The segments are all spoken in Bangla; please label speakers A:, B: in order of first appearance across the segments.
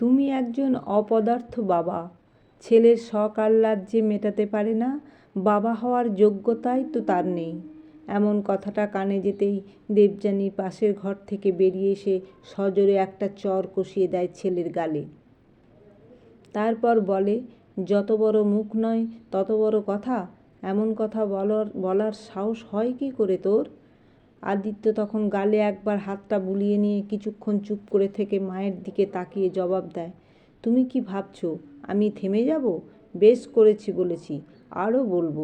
A: তুমি একজন অপদার্থ বাবা। ছেলের শখ আহ্লাদ যে মেটাতে পারে না, বাবা হওয়ার যোগ্যতাই তো তার নেই। এমন কথাটা কানে যেতেই দেবযানী পাশের ঘর থেকে বেরিয়ে এসে সজোরে একটা চর কষিয়ে দেয় ছেলের গালে। তারপর বলে, যত বড় মুখ নয়, তত বড় কথা। এমন কথা বলার বলার সাহস হয় কি করে তোর? আদিত্য তখন গালে একবার হাতটা বুলিয়ে নিয়ে কিছুক্ষণ চুপ করে থেকে মায়ের দিকে তাকিয়ে জবাব দেয়, তুমি কি ভাবছ আমি থেমে যাব? বেশ করেছি বলেছি, আরও বলব।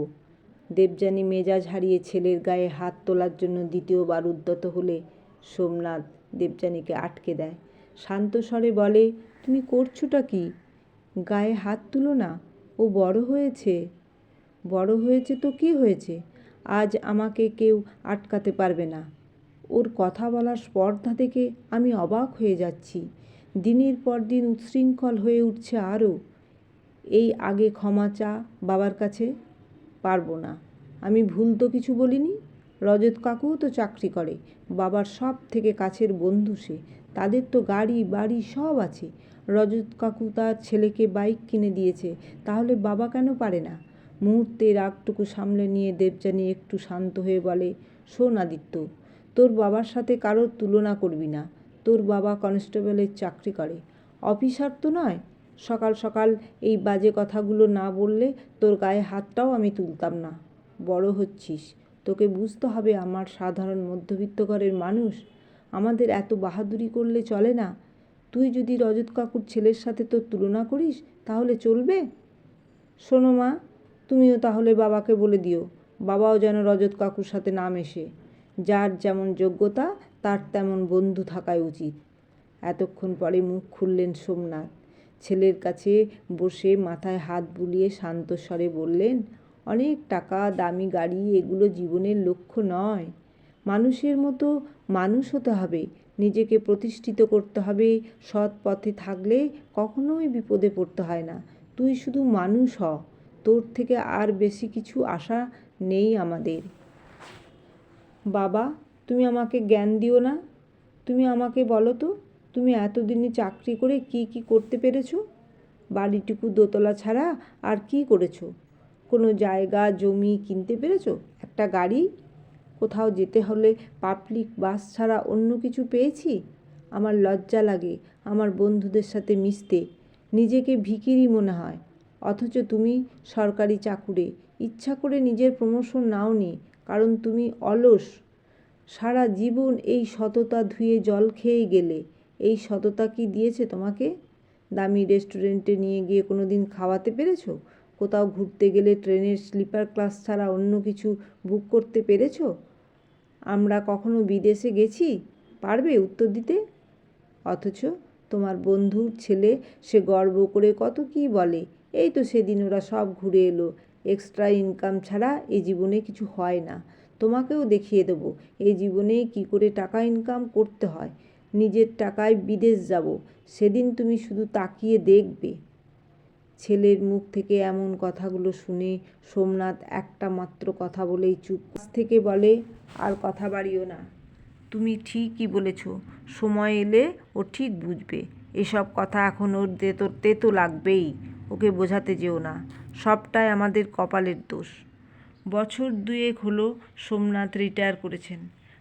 A: দেবযানী মেজাজ হারিয়ে ছেলের গায়ে হাত তোলার জন্য দ্বিতীয়বার উদ্যত হলে সোমনাথ দেবযানীকে আটকে দেয়। শান্ত স্বরে বলে, তুমি করছোটা কি? গায়ে হাত তুলো না, ও বড় হয়েছে। বড় হয়েছে তো কি হয়েছে? আজ আমাকে কেউ আটকাতে পারবে না। ওর কথা বলার স্পর্ধা থেকে আমি অবাক হয়ে যাচ্ছি। দিনের পর দিন উচ্ছৃঙ্খল হয়ে উঠছে আরও। এই আগে ক্ষমা চা বাবার কাছে? পারব না। আমি ভুল তো কিছু বলিনি? রজত কাকুও তো চাকরি করে। বাবার সব থেকে কাছের বন্ধু সে। তাদের তো গাড়ি, বাড়ি সব আছে। রজত কাকু তার ছেলেকে বাইক কিনে দিয়েছে। তাহলে বাবা কেন পারে না? মুহূর্তে রাগটুকু সামলে নিয়ে দেবযানী একটু শান্ত হয়ে বলে শোন আদিত্য তোর বাবার সাথে কারোর তুলনা করবি না। তোর বাবা কনস্টেবলের চাকরি করে। অফিসার তো নয়। সকাল সকাল এই বাজে কথাগুলো না বললে তোর গায়ে হাতটাও আমি তুলতাম না। বড় হচ্ছিস। তোকে বুঝতে হবে আমার সাধারণ মধ্যবিত্ত ঘরের মানুষ। আমাদের এত বাহাদুরি করলে চলে না। তুই যদি রজত কাকুর ছেলের সাথে তোর তুলনা করিস, তাহলে চলবে? শোনো মা তুমিও তাহলে বাবাকে বলে দিও। বাবাও যেন রজত কাকুর সাথে না মেশে যার যেমন যোগ্যতা, তার তেমন বন্ধু থাকাই উচিত। এতক্ষণ পরে মুখ খুললেন সোমনাথ। ছেলের কাছে বসে মাথায় হাত বুলিয়ে শান্ত স্বরে বললেন, অনেক টাকা, দামি গাড়ি, এগুলো জীবনের লক্ষ্য নয়। মানুষের মতো মানুষ হতে হবে। নিজেকে প্রতিষ্ঠিত করতে হবে। সৎ পথে থাকলে কখনোই বিপদে পড়তে হয় না। তুই শুধু মানুষ হ। তোর থেকে আর বেশি কিছু আশা নেই আমাদের। বাবা, তুমি আমাকে জ্ঞান দিও না? তুমি আমাকে বলো তো, তুমি এতদিনে চাকরি করে কি কি করতে পেরেছ? বাড়িটুকু দোতলা ছাড়া আর কি করেছ? কোনো জায়গা, জমি কিনতে পেরেছ? একটা গাড়ি? কোথাও যেতে হলে পাবলিক বাস ছাড়া অন্য কিছু পেয়েছি? আমার লজ্জা লাগে, আমার বন্ধুদের সাথে মিশতে। নিজেকে ভিকিরি মনে হয়। অথচ তুমি সরকারি চাকুরে। ইচ্ছা করে নিজের প্রমোশন নাওনি, কারণ তুমি অলস। সারা জীবন এই সততা ধুয়ে জল খেয়ে গেলে। এই সততা কি দিয়েছে তোমাকে? দামি রেস্টুরেন্টে নিয়ে গিয়ে কোনো দিন খাওয়াতে পেরেছ? কোথাও ঘুরতে গেলে ট্রেনের স্লিপার ক্লাস ছাড়া অন্য কিছু বুক করতে পেরেছ? আমরা কখনো বিদেশে গেছি? পারবে উত্তর দিতে? অথচ তোমার বন্ধুর ছেলে সে গর্ব করে কত কি বলে। এই তো সেদিন ওরা সব ঘুরে এলো। এক্সট্রা ইনকাম ছাড়া এই জীবনে কিছু হয় না। তোমাকেও দেখিয়ে দেবো এই জীবনে কি করে টাকা ইনকাম করতে হয়? নিজের টাকায় বিদেশ যাব, সেদিন তুমি শুধু তাকিয়ে দেখবে। ছেলের মুখ থেকে এমন কথাগুলো শুনে সোমনাথ একটা মাত্র কথা বলেই চুপ। থেকে বলে, আর কথা বাড়িও না। তুমি ঠিকই বলেছ, সময় এলে ও ঠিক বুঝবে। এসব কথা এখন ওর তেতো তেতো লাগবেই। ওকে বোঝাতে যেও না। সবটাই আমাদের কপালের দোষ। বছর দুয়েক হলো সোমনাথ রিটায়ার করেছেন।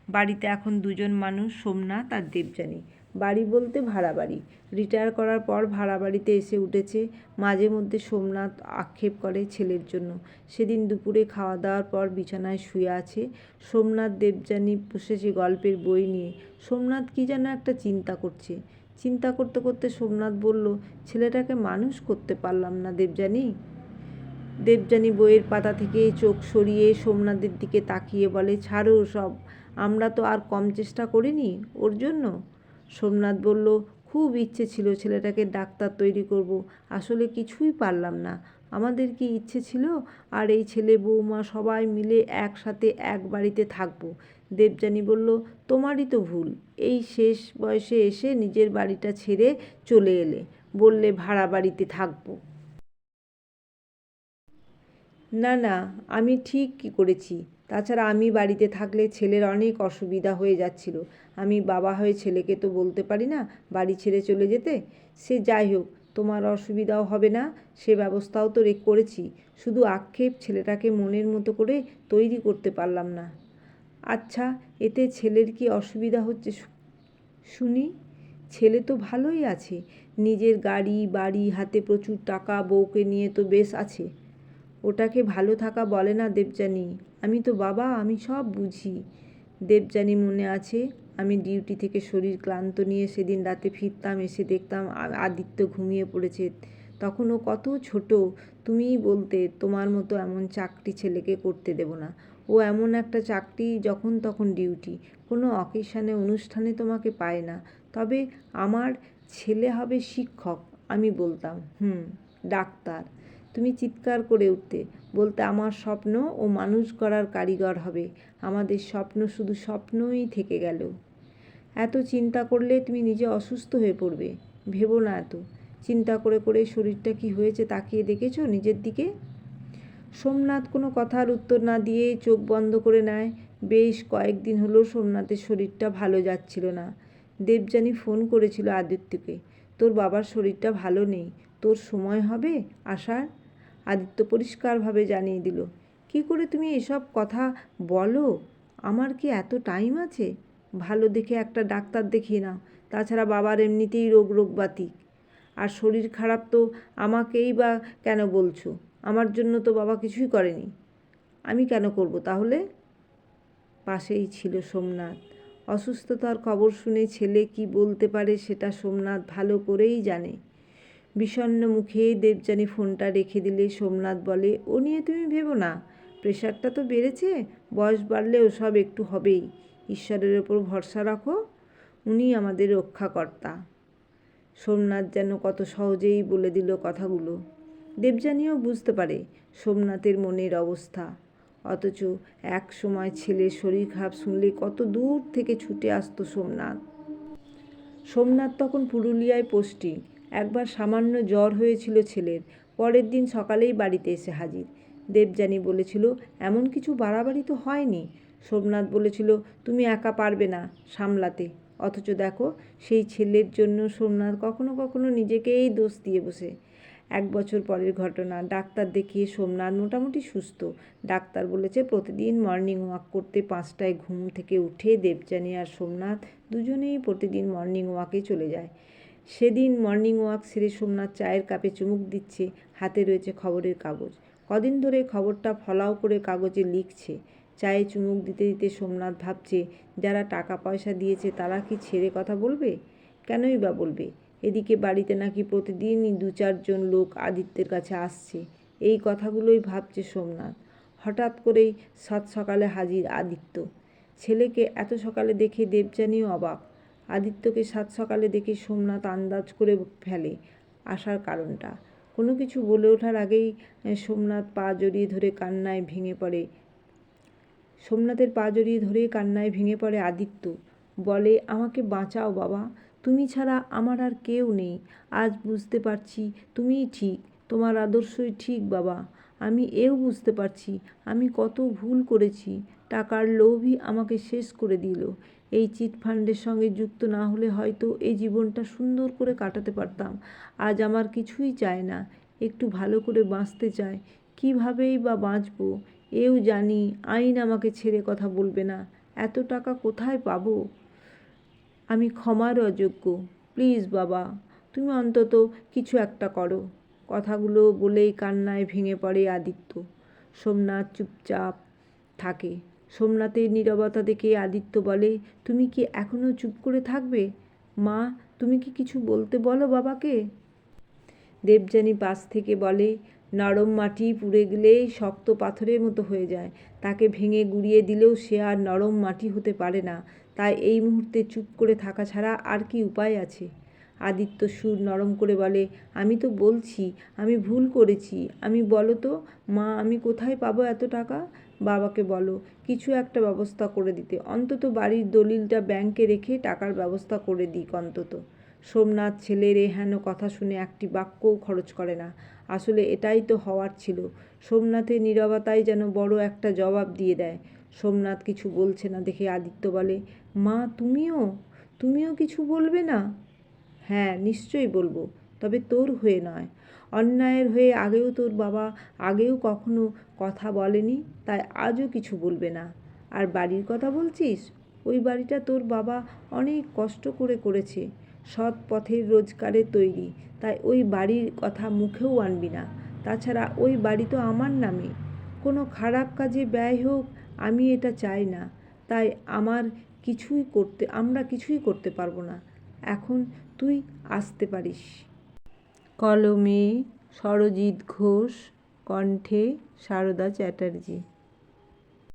A: বাড়িতে এখন দুজন মানুষ, সোমনাথ আর দেবযানী। বাড়ি বলতে ভাড়া বাড়ি। রিটায়ার করার পর ভাড়া বাড়িতে এসে উঠেছে। মাঝে মধ্যে সোমনাথ আক্ষেপ করে ছেলের জন্য। সেদিন দুপুরে খাওয়া দাওয়ার পর বিছানায় শুয়ে আছে। সোমনাথ, দেবযানী বসেছে গল্পের বই নিয়ে। সোমনাথ কী যেন একটা চিন্তা করছে। চিন্তা করতে করতে সোমনাথ বলল, ছেলেটাকে মানুষ করতে পারলাম না দেবযানী। দেবযানী বইয়ের পাতা থেকে চোখ সরিয়ে সোমনাথের দিকে তাকিয়ে বলে, ছাড়ো সব, আমরা তো আর কম চেষ্টা করিনি, ওর জন্য? সোমনাথ বলল, খুব ইচ্ছে ছিল ছেলেটাকে ডাক্তার তৈরি করব, আসলে কিছুই পারলাম না। আমাদের কি ইচ্ছে ছিল? আর এই ছেলে বৌমা সবাই মিলে একসাথে এক বাড়িতে থাকব। দেবযানী বলল, তোমারই তো ভুল। এই শেষ বয়সে এসে নিজের বাড়িটা ছেড়ে চলে এলে। বললে ভাড়া বাড়িতে থাকব। না না, আমি ঠিক কী করেছি। তাছাড়া আমি বাড়িতে থাকলে ছেলের অনেক অসুবিধা হয়ে যাচ্ছিল। আমি বাবা হয়ে ছেলেকে তো বলতে পারি না বাড়ি ছেড়ে চলে যেতে? সে যাই হোক তোমার অসুবিধাও হবে না, সে ব্যবস্থাও তো করেছি। শুধু আক্ষেপ ছেলেটাকে মনের মতো করে তৈরি করতে পারলাম না। আচ্ছা এতে ছেলের কি অসুবিধা হচ্ছে শুনি? ছেলে তো ভালোই আছে। নিজের গাড়ি, বাড়ি, হাতে প্রচুর টাকা, বউকে নিয়ে তো বেশ আছে। ওটাকে ভালো থাকা বলে না দেবযানী। আমি তো বাবা, আমি সব বুঝি। দেবযানী মনে আছে আমি ডিউটি থেকে শরীর ক্লান্ত নিয়ে সেদিন রাতে ফিরতাম, এসে দেখতাম আদিত্য ঘুমিয়ে পড়েছে। তখন ও কত ছোট, তুমিই বলতে তোমার মতো এমন চাকরি ছেলেকে করতে দেব না। ও এমন একটা চাকরি যখন তখন ডিউটি কোনো অকেশানে অনুষ্ঠানে তোমাকে পায় না। তবে আমার ছেলে হবে শিক্ষক, আমি বলতাম। হুম, ডাক্তার। তুমি চিৎকার করে উঠতে, বলতে আমার স্বপ্ন ও মানুষ করার কারিগর হবে। আমাদের স্বপ্ন শুধু স্বপ্নই থেকে গেল। এত চিন্তা করলে তুমি নিজে অসুস্থ হয়ে পড়বে। ভেবো না এত। চিন্তা করে করে শরীরটা কি হয়েছে তাকিয়ে দেখেছ নিজের দিকে? সোমনাথ কোনো কথার উত্তর না দিয়ে চোখ বন্ধ করে নেয়। বেশ কয়েকদিন হলো সোমনাথের শরীরটা ভালো যাচ্ছিল না। দেবযানী ফোন করেছিল আদিত্যকে, তোর বাবার শরীরটা ভালো নেই, তোর সময় হবে আসার? আদিত্য পরিষ্কারভাবে জানিয়ে দিল, কি করে তুমি এসব কথা বলো? আমার কি এত টাইম আছে? ভালো দেখে একটা ডাক্তার দেখিয়ে নাও তাছাড়া বাবার এমনিতেই রোগ রোগবাতি আর শরীর খারাপ তো আমাকেই বা কেন বলছো? আমার জন্য তো বাবা কিছুই করেনি। আমি কেন করব তাহলে? পাশেই ছিল সোমনাথ। অসুস্থতার খবর শুনে ছেলে কি বলতে পারে সেটা সোমনাথ ভালো করেই জানে। বিষণ্ণ মুখে দেবযানী ফোনটা রেখে দিলে সোমনাথ বলে, ও নিয়ে তুমি ভেবো না, প্রেশারটা তো বেড়েছে, বয়স বাড়লে ওসব একটু হবেই। ঈশ্বরের ওপর ভরসা রাখো, উনি আমাদের রক্ষাকর্তা। সোমনাথ যেন কত সহজেই বলে দিল কথাগুলো। দেবযানীও বুঝতে পারে সোমনাথের মনের অবস্থা। অথচ এক সময় ছেলের শরীর খারাপ শুনলে কত দূর থেকে ছুটে আসতো সোমনাথ। সোমনাথ তখন পুরুলিয়ায় পোস্টিং একবার সামান্য জ্বর হয়েছিল ছেলের। পরের দিন সকালেই বাড়িতে এসে হাজির। দেবযানী বলেছিল, এমন কিছু বাড়াবাড়ি তো হয়নি। সোমনাথ বলেছিল, তুমি একা পারবে না সামলাতে। অথচ দেখো, সেই ছেলের জন্য সোমনাথ কখনো কখনো নিজেকেই দোষ দিয়ে বসে। এক বছর পরের ঘটনা, ডাক্তার দেখিয়ে সোমনাথ মোটামুটি সুস্থ। ডাক্তার বলেছে, প্রতিদিন মর্নিং ওয়াক করতে পাঁচটায় ঘুম থেকে উঠে দেবযানী আর সোমনাথ দুজনেই প্রতিদিন মর্নিং ওয়াকে চলে যায়। সেদিন মর্নিং ওয়াক সেরে সোমনাথ চায়ের কাপে চুমুক দিচ্ছে। হাতে রয়েছে খবরের কাগজ। কদিন ধরে খবরটা ফলাও করে কাগজে লিখছে। চায়ে চুমুক দিতে দিতে সোমনাথ ভাবছে, যারা টাকা পয়সা দিয়েছে তারা কি ছেড়ে কথা বলবে? কেনই বা বলবে? এদিকে বাড়িতে নাকি প্রতিদিনই দু চারজন লোক আদিত্যের কাছে আসছে। এই কথাগুলোই ভাবছে সোমনাথ। হঠাৎ করেই সাত সকালে হাজির আদিত্য। ছেলেকে এত সকালে দেখে দেবযানীও অবাক। আদিত্যকে সাত সকালে দেখে সোমনাথ আন্দাজ করে ফেলে আসার কারণটা। কোনো কিছু বলে ওঠার আগেই সোমনাথ পা জড়িয়ে ধরে কান্নায় ভেঙে পড়ে সোমনাথের পা জড়িয়ে ধরে কান্নায় ভেঙে পড়ে আদিত্য। বলে, আমাকে বাঁচাও বাবা। তুমি ছাড়া আমার আর কেউ নেই। আজ বুঝতে পারছি তুমিই ঠিক, তোমার আদর্শই ঠিক বাবা। আমি এও বুঝতে পারছি, আমি কত ভুল করেছি। টাকার লোভই আমাকে শেষ করে দিল। এই চিট ফান্ডের সঙ্গে যুক্ত না হলে হয়তো এই জীবনটা সুন্দর করে কাটাতে পারতাম। আজ আমার কিছুই চায় না। একটু ভালো করে বাঁচতে চায়। কীভাবেই বা বাঁচবো? এও জানি আইন আমাকে ছেড়ে কথা বলবে না। এত টাকা কোথায় পাবো? আমি ক্ষমার অযোগ্য। প্লিজ বাবা, তুমি অন্তত কিছু একটা করো। কথাগুলো বলেই কান্নায় ভেঙে পড়ে আদিত্য। সোমনাথ চুপচাপ থাকে। সোমনাথের নীরবতা দেখে আদিত্য বলে, তুমি কি এখনও চুপ করে থাকবে? মা, তুমি কি কিছু বলতে বলো বাবাকে? দেবযানী পাশ থেকে বলে নরম মাটি পুড়ে গেলেই শক্ত পাথরের মতো হয়ে যায়। তাকে ভেঙে গুঁড়িয়ে দিলেও সে আর নরম মাটি হতে পারে না। তাই এই মুহূর্তে চুপ করে থাকা ছাড়া আর কি উপায় আছে? আদিত্য সুর নরম করে বলে, আমি তো বলছি, আমি ভুল করেছি। আমি বলো তো, মা, আমি কোথায় পাবো এত টাকা? বাবাকে বলো, কিছু একটা ব্যবস্থা করে দিতে। অন্তত বাড়ির দলিলটা ব্যাংকে রেখে টাকার ব্যবস্থা করে দিক অন্তত। সোমনাথ ছেলের হেন কথা শুনে একটি বাক্যও খরচ করে না। আসলে এটাই তো হওয়ার ছিল। সোমনাথের নীরবতাই যেন বড় একটা জবাব দিয়ে দেয়। সোমনাথ কিছু বলছে না দেখে আদিত্য বলে, মা, তুমিও? তুমিও কিছু বলবে না? হ্যাঁ নিশ্চয়ই বলব, তবে তোর হয়ে নয়। অন্যায়ের হয়ে আগেও তোর বাবা আগেও কখনো কথা বলেনি, তাই আজও কিছু বলবে না। আর বাড়ির কথা বলছিস? ওই বাড়িটা তোর বাবা অনেক কষ্ট করে করেছে। সৎ পথের রোজগারে তৈরি। তাই ওই বাড়ির কথা মুখেও আনবি না। তাছাড়া ওই বাড়ি তো আমার নামে। কোনো খারাপ কাজে ব্যয় হোক, আমি এটা চাই না। তাই আমার কিছুই করতে, আমরা কিছুই করতে পারব না। এখন তুই আসতে পারিস। কলমে সরজিৎ ঘোষ, কণ্ঠে সারদা চ্যাটার্জি।